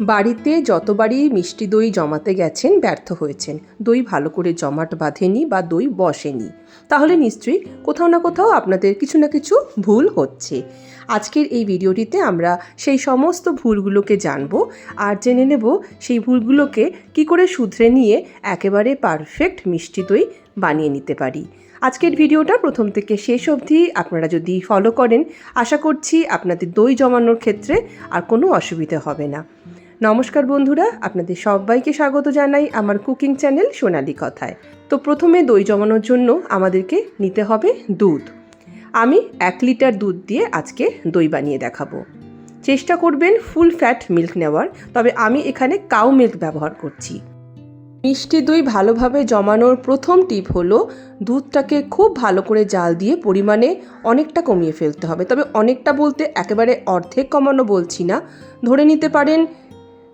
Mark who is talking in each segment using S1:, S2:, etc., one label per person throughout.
S1: বাড়িতে যতবারই মিষ্টি দই জমাতে গেছেন, ব্যর্থ হয়েছেন। দই ভালো করে জমাট বাঁধেনি বা দই বসেনি। তাহলে নিশ্চয়ই কোথাও না কোথাও আপনাদের কিছু না কিছু ভুল হচ্ছে। আজকের এই ভিডিওটিতে আমরা সেই সমস্ত ভুলগুলোকে জানব আর জেনে নেব সেই ভুলগুলোকে কি করে শুধরে নিয়ে একেবারে পারফেক্ট মিষ্টি দই বানিয়ে নিতে পারি। আজকের ভিডিওটা প্রথম থেকে শেষ অবধি আপনারা যদি ফলো করেন, আশা করছি আপনাদের দই জমানোর ক্ষেত্রে আর কোনো অসুবিধা হবে না। নমস্কার বন্ধুরা, আপনাদের সবাইকে স্বাগত জানাই আমার কুকিং চ্যানেল সোনালি কথায়। তো প্রথমে দই জমানোর জন্য আমাদেরকে নিতে হবে দুধ। আমি এক লিটার দুধ দিয়ে আজকে দই বানিয়ে দেখাবো। চেষ্টা করবেন ফুল ফ্যাট মিল্ক নেওয়ার, তবে আমি এখানে কাউ মিল্ক ব্যবহার করছি। মিষ্টি দই ভালোভাবে জমানোর প্রথম টিপ হলো, দুধটাকে খুব ভালো করে জাল দিয়ে পরিমাণে অনেকটা কমিয়ে ফেলতে হবে। তবে অনেকটা বলতে একেবারে অর্ধেক কমানো বলছি না। ধরে নিতে পারেন,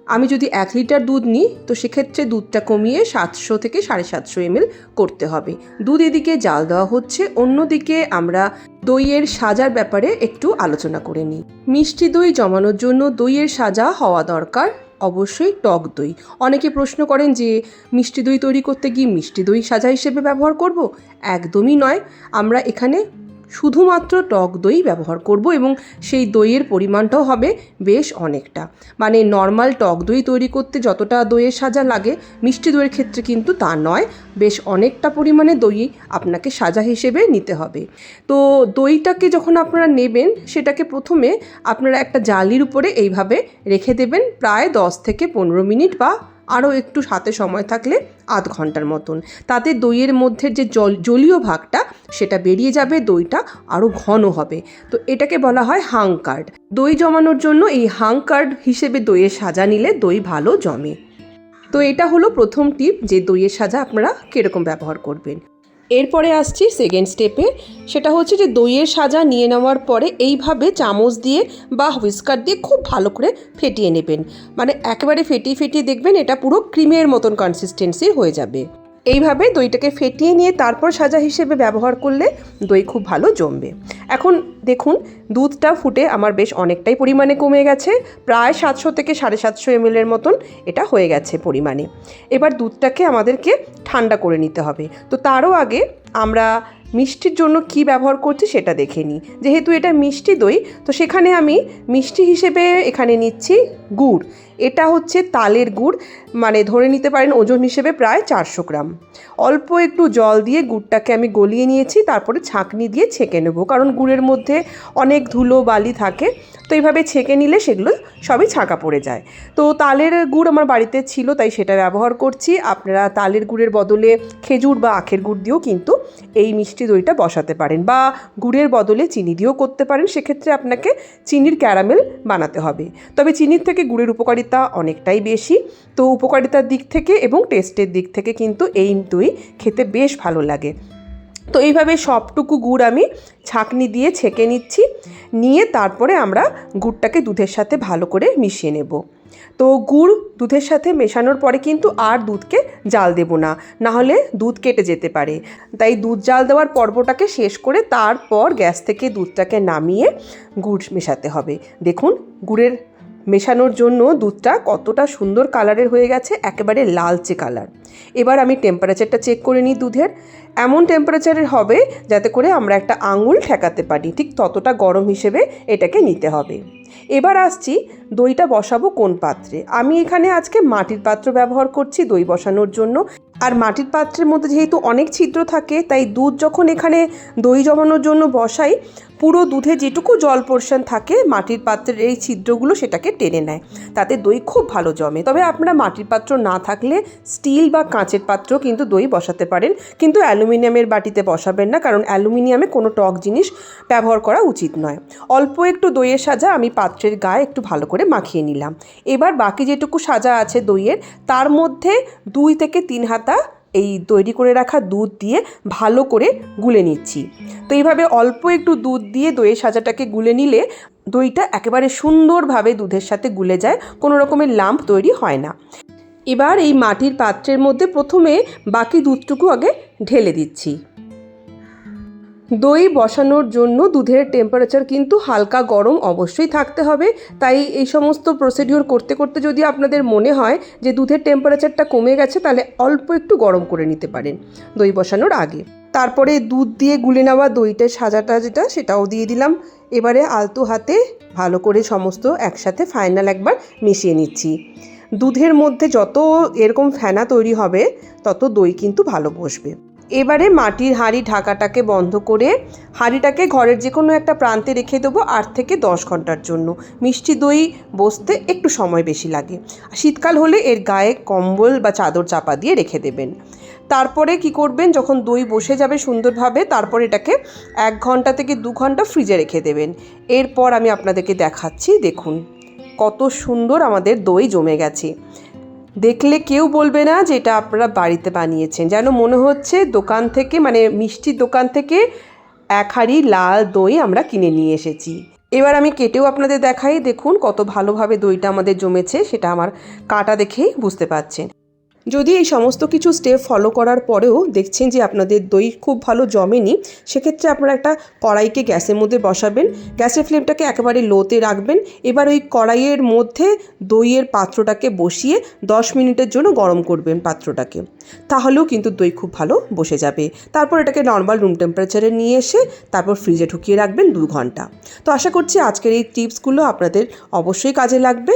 S1: আমি যদি এক লিটার দুধ নিই, তো সেক্ষেত্রে দুধটা কমিয়ে সাতশো থেকে সাড়ে সাতশো এমএল করতে হবে। দুধ এদিকে জাল দেওয়া হচ্ছে, অন্যদিকে আমরা দইয়ের সাজার ব্যাপারে একটু আলোচনা করে নিই। মিষ্টি দই জমানোর জন্য দইয়ের সাজা হওয়া দরকার। অবশ্যই টক দই। অনেকে প্রশ্ন করেন যে, মিষ্টি দই তৈরি করতে গিয়ে মিষ্টি দই সাজা হিসেবে ব্যবহার করব? একদমই নয়। আমরা এখানে শুধুমাত্র টক দই ব্যবহার করব এবং সেই দইয়ের পরিমাণটাও হবে বেশ অনেকটা। মানে নর্মাল টক দই তৈরি করতে যতটা দইয়ের সাজা লাগে, মিষ্টি দইয়ের ক্ষেত্রে কিন্তু তা নয়, বেশ অনেকটা পরিমাণে দই আপনাকে সাজা হিসেবে নিতে হবে। তো দইটাকে যখন আপনারা নেবেন, সেটাকে প্রথমে আপনারা একটা জালির উপরে এইভাবে রেখে দেবেন, প্রায় দশ থেকে পনেরো মিনিট বা আরও একটু হাতে সময় থাকলে আধ ঘণ্টার মতন। তাতে দইয়ের মধ্যে যে জল, জলীয় ভাগটা, সেটা বেরিয়ে যাবে, দইটা আরও ঘন হবে। তো এটাকে বলা হয় হাং কার্ড। দই জমানোর জন্য এই হাং কার্ড হিসেবে দইয়ের সাজা নিলে দই ভালো জমে। তো এটা হলো প্রথম টিপ যে দইয়ের সাজা আপনারা কীরকম ব্যবহার করবেন। এরপরে আসছি সেকেন্ড স্টেপে সেটা হচ্ছে যে দইয়ের সাজা নিয়ে নেওয়ার পরে এইভাবে চামচ দিয়ে বা হুইস্কার দিয়ে খুব ভালো করে ফেটিয়ে নেবেন। মানে একেবারে ফেটিয়ে ফেটিয়ে দেখবেন এটা পুরো ক্রিমের মতন কনসিস্টেন্সি হয়ে যাবে। এইভাবে দইটাকে ফেটিয়ে নিয়ে তারপর সাজা হিসেবে ব্যবহার করলে দই খুব ভালো জমবে। এখন দেখুন, দুধটা ফুটে আমার বেশ অনেকটাই পরিমাণে কমে গেছে, প্রায় সাতশো থেকে সাড়ে সাতশো এমএলের মতন এটা হয়ে গেছে পরিমাণে। এবার দুধটাকে আমাদেরকে ঠান্ডা করে নিতে হবে। তো তারও আগে আমরা মিষ্টির জন্য কি ব্যবহার করছি সেটা দেখে নিই। যেহেতু এটা মিষ্টি দই, তো সেখানে আমি মিষ্টি হিসেবে এখানে নিচ্ছি গুড়। এটা হচ্ছে তালের গুড় মানে ধরে নিতে পারেন ওজন হিসেবে প্রায় চারশো গ্রাম। অল্প একটু জল দিয়ে গুড়টাকে আমি গলিয়ে নিয়েছি, তারপরে ছাঁকনি দিয়ে ছেঁকে নেব, কারণ গুড়ের মধ্যে অনেক ধুলো বালি থাকে, তো এইভাবে ছেঁকে নিলে সেগুলো সবই ছাঁকা পড়ে যায়। তো তালের গুড় আমার বাড়িতে ছিল, তাই সেটা ব্যবহার করছি। আপনারা তালের গুড়ের বদলে খেজুর বা আখের গুড় দিয়েও কিন্তু এই মিষ্টি দইটা বসাতে পারেন বা গুড়ের বদলে চিনি দিয়েও করতে পারেন। সেক্ষেত্রে আপনাকে চিনির ক্যারামেল বানাতে হবে। তবে চিনির থেকে গুড়ের উপকারিতা অনেকটাই বেশি। তো উপকারিতার দিক থেকে এবং টেস্টের দিক থেকে কিন্তু এই দই খেতে বেশ ভালো লাগে। তো এইভাবে সবটুকু গুড় আমি ছাঁকনি দিয়ে ছেঁকে নিচ্ছি। নিয়ে তারপরে আমরা গুড়টাকে দুধের সাথে ভালো করে মিশিয়ে নেব। তো গুড় দুধের সাথে মেশানোর পরে কিন্তু আর দুধকে জাল দেব না, নাহলে দুধ কেটে যেতে পারে। তাই দুধ জাল দেওয়ার পর্বটাকে শেষ করে তারপর গ্যাস থেকে দুধটাকে নামিয়ে গুড় মেশাতে হবে। দেখুন, গুড়ের মেশানোর জন্য দুধটা কতটা সুন্দর কালারের হয়ে গেছে, একেবারে লালচে কালার। এবার আমি টেম্পারেচারটা চেক করে নিই দুধের। এমন টেম্পারেচারের হবে যাতে করে আমরা একটা আঙুল ঠেকাতে পারি, ঠিক ততটা গরম হিসেবে এটাকে নিতে হবে। এবার আসছি দইটা বসাবো কোন পাত্রে। আমি এখানে আজকে মাটির পাত্র ব্যবহার করছি দই বসানোর জন্য। আর মাটির পাত্রের মধ্যে যেহেতু অনেক ছিদ্র থাকে, তাই দুধ যখন এখানে দই জমানোর জন্য বসাই পুরো দুধে যেটুকু জল পোর্শন থাকে, মাটির পাত্রের এই ছিদ্রগুলো সেটাকে টেনে নেয়। তাতে দই খুব ভালো জমে। তবে আপনারা মাটির পাত্র না থাকলে স্টিল বা কাঁচের পাত্র কিন্তু দই বসাতে পারেন। কিন্তু অ্যালুমিনিয়ামের বাটিতে বসাবেন না, কারণ অ্যালুমিনিয়ামে কোনো টক জিনিস ব্যবহার করা উচিত নয়। অল্প একটু দইয়ের সাজা আমি পাত্রের গায়ে একটু ভালো করে মাখিয়ে নিলাম। এবার বাকি যেটুকু সাজা আছে দইয়ের, তার মধ্যে দুই থেকে তিন হাতা এই তৈরি করে রাখা দুধ দিয়ে ভালো করে গুলে নিচ্ছি। তো এইভাবে অল্প একটু দুধ দিয়ে দইয়ের সাজাটাকে গুলে নিলে দইটা একেবারে সুন্দরভাবে দুধের সাথে গুলে যায়, কোনো রকমের লাম্প তৈরি হয় না। এবার এই মাটির পাত্রের মধ্যে প্রথমে বাকি দুধটুকু আগে ঢেলে দিচ্ছি। দই বসানোর জন্য দুধের টেম্পারেচার কিন্তু হালকা গরম অবশ্যই থাকতে হবে। তাই এই সমস্ত প্রসিডিওর করতে করতে যদি আপনাদের মনে হয় যে দুধের টেম্পারেচারটা কমে গেছে, তাহলে অল্প একটু গরম করে নিতে পারেন দই বসানোর আগে। তারপরে দুধ দিয়ে গুলে নেওয়া দইটার সাজাটা যেটা, সেটাও দিয়ে দিলাম। এবারে আলতো হাতে ভালো করে সমস্ত একসাথে ফাইনাল একবার মিশিয়ে নিচ্ছি। দুধের মধ্যে যত এরকম ফেনা তৈরি হবে, তত দই কিন্তু ভালো বসবে। এবারে মাটির হাঁড়ি ঢাকাটাকে বন্ধ করে হাঁড়িটাকে ঘরের যে কোনো একটা প্রান্তে রেখে দেবো আট থেকে দশ ঘণ্টার জন্য। মিষ্টি দই বসতে একটু সময় বেশি লাগে। শীতকাল হলে এর গায়ে কম্বল বা চাদর চাপা দিয়ে রেখে দেবেন। তারপরে কি করবেন? যখন দই বসে যাবে সুন্দরভাবে, তারপর এটাকে এক ঘণ্টা থেকে দু ঘণ্টা ফ্রিজে রেখে দেবেন। এরপর আমি আপনাদেরকে দেখাচ্ছি, দেখুন। কত সুন্দর আমাদের দই জমে গেছে। দেখলে কেউ বলবে না যে এটা আপনারা বাড়িতে বানিয়েছেন। যেন মনে হচ্ছে দোকান থেকে মানে মিষ্টির দোকান থেকে এক হাঁড়ি লাল দই আমরা কিনে নিয়ে এসেছি। এবার আমি কেটেও আপনাদের দেখাই, দেখুন কত ভালোভাবে দইটা আমাদের জমেছে, সেটা আমার কাটা দেখেই বুঝতে পারছেন। যদি এই সমস্ত কিছু স্টেপ ফলো করার পরেও দেখছেন যে আপনাদের দই খুব ভালো জমেনি, সেক্ষেত্রে আপনারা একটা কড়াইকে গ্যাসের মধ্যে বসাবেন। গ্যাসের ফ্লেমটাকে একেবারে লোতে রাখবেন। এবার ওই কড়াইয়ের মধ্যে দইয়ের পাত্রটাকে বসিয়ে দশ মিনিটের জন্য গরম করবেন পাত্রটাকে। তাহলেও কিন্তু দই খুব ভালো বসে যাবে। তারপর এটাকে নর্মাল রুম টেম্পারেচারে নিয়ে এসে তারপর ফ্রিজে ঢুকিয়ে রাখবেন দু ঘণ্টা। তো আশা করছি আজকের এই টিপসগুলো আপনাদের অবশ্যই কাজে লাগবে।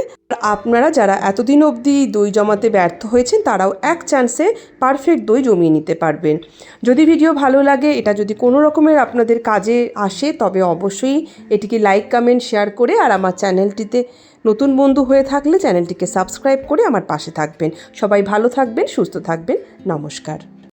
S1: আপনারা যারা এতদিন অবধি দই জমাতে ব্যর্থ হয়েছেন, তারাও এক চান্সে পারফেক্ট দই জমিয়ে নিতে পারবেন। যদি ভিডিও ভালো লাগে, এটা যদি কোনো রকমের আপনাদের কাজে আসে, তবে অবশ্যই এটিকে লাইক কমেন্ট শেয়ার করে আর আমার চ্যানেলটিতে নতুন বন্ধু হয়ে থাকলে চ্যানেলটিকে সাবস্ক্রাইব করে আমার পাশে থাকবেন। সবাই ভালো থাকবেন, সুস্থ থাকবেন। নমস্কার।